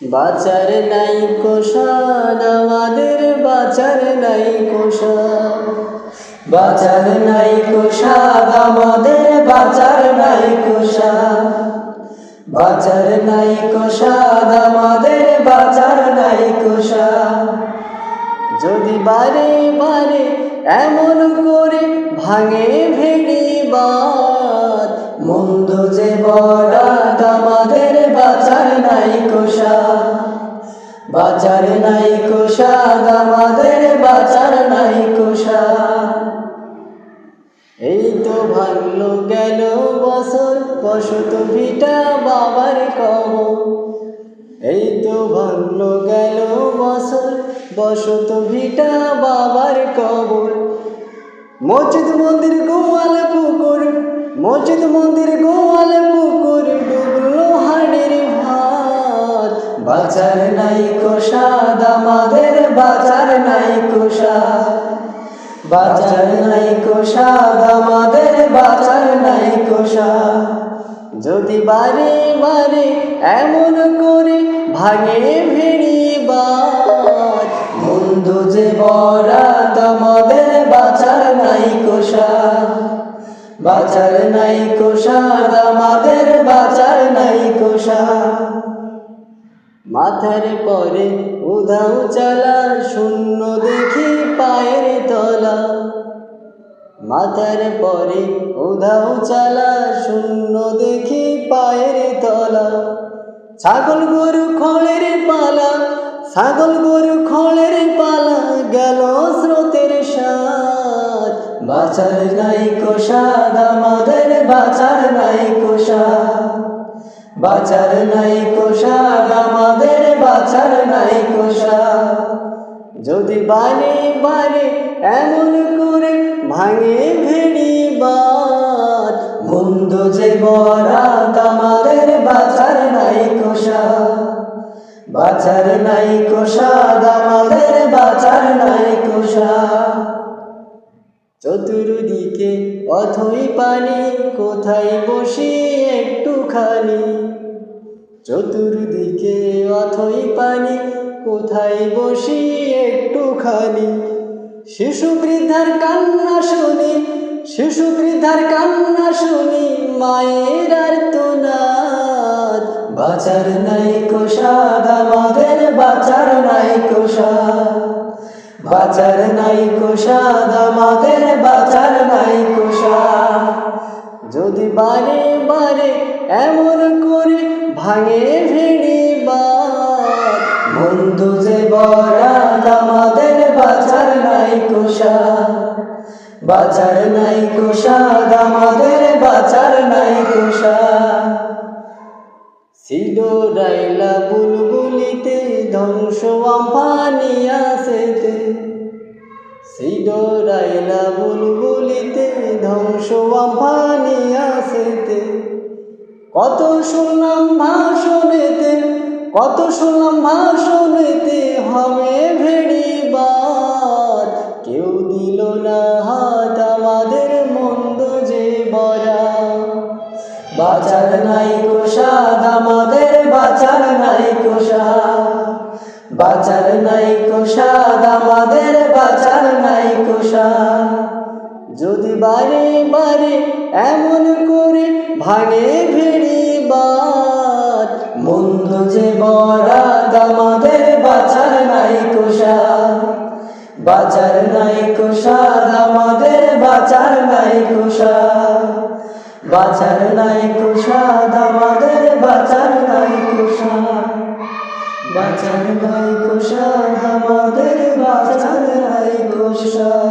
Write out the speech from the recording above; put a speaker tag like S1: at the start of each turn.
S1: বাচার নাই কোষাদ আমাদের বাচার নাই কোষাদ বাচার নাই কোষাদ আমাদের বাচার নাই কোষাদ বাচার নাই কোষাদ আমাদের বাচার নাই কোষাদ যদি বারে বারে এমন করে ভাঙে ভেড়ি বাদ মন্দ যে বরাত কোষাদ আমাদের বাচার নাই কোষাদ এই তো ভাঙলো গেল বছর, বসত ভিটা বাবার কবর এই তো ভাঙলো গেল বছর, বসত ভিটা বাবার কবর মসজিদ মন্দির গোয়াল পুকুর, মসজিদ মন্দির গোয়াল পুকুর বাজার নাই কোষাদ বাজার নাই কোষাদ আমাদের বাজার নাই কোষাদ যদি বারে বারে এমন করে ভাঙে ভেড়ি বাদ বন্ধু যে বরাত আমাদের বাজার নাই কোষাদ বাজার নাই কোষাদ আমাদের বাজার নাই কোষাদ মাথার পরে উধাও চালা, শূন্য দেখি পায়ের তলা। মাথার পরে উধাও চালা, শূন্য দেখি পায়ের তলা। ছাগল গরু খড়ের পালা, ছাগল গরু খড়ের পালা, গেল স্রোতের সাথ। বাচার নাই কোষাদ আমাদের বাচার নাই কোষাদ বাচার নাই কোষাদ আমাদের বাচার নাই কোষাদ যদি বারে বারে এমন করে ভাঙে ভেড়ি বাদ মন্দ যে বরাত আমাদের বাচার নাই কোষা বাচার নাই কোষা আমাদের চতুর্দিকে। অথই পানি, কোথায় বসি একটুখানি? চতুর্দিকে অথই পানি, কোথায় বসি একটুখানি? শিশু বৃদ্ধার কান্না শুনি, শিশু বৃদ্ধার কান্না শুনি, মায়ের আর তোনাদ বাচার নাই কোষাদ আমাদের বাচার নাই কোষাদ বাচার নাই কোষাদ আমাদের যদি বারে বারে এমন করে ভাঙে ভেড়ি বন্ধু যে বরাত আমাদের বাচার নাই কোষাদ বাচার নাই কোষাদ আমাদের বাচার নাই কোষাদ সিডো রাইলা বুলবুলিতে ধ্বংস আমফানি আসেতে সিডো রাইলা বুলবুলিতে ধ্বংস আমফানি আসেতে কত শুনলাম ভাষণেতে, কত শুনলাম ভাষণেতে হবে ভেড়ি বাদ কেউ দিল না হাত আমাদের মন্দ যে বরা। বাচার নাই কোষাদ আমাদের বাচার নাই কোষাদ বাচার নাই কোষাদ আমাদের নাই যদি বারে বারে এমন করে ভাঙে ভেড়ি বাদ মন্দ যে বরাদ আমাদের বাচার নাই কোষাদ বাচার নাই কোষাদ আমাদের বাচার নাই কোষাদ বাচার নাই কুষাদ আমাদের বাচার নাই কুষাদ বাচার নাই কুষাদ আমাদের বাচার নাই কুষাদ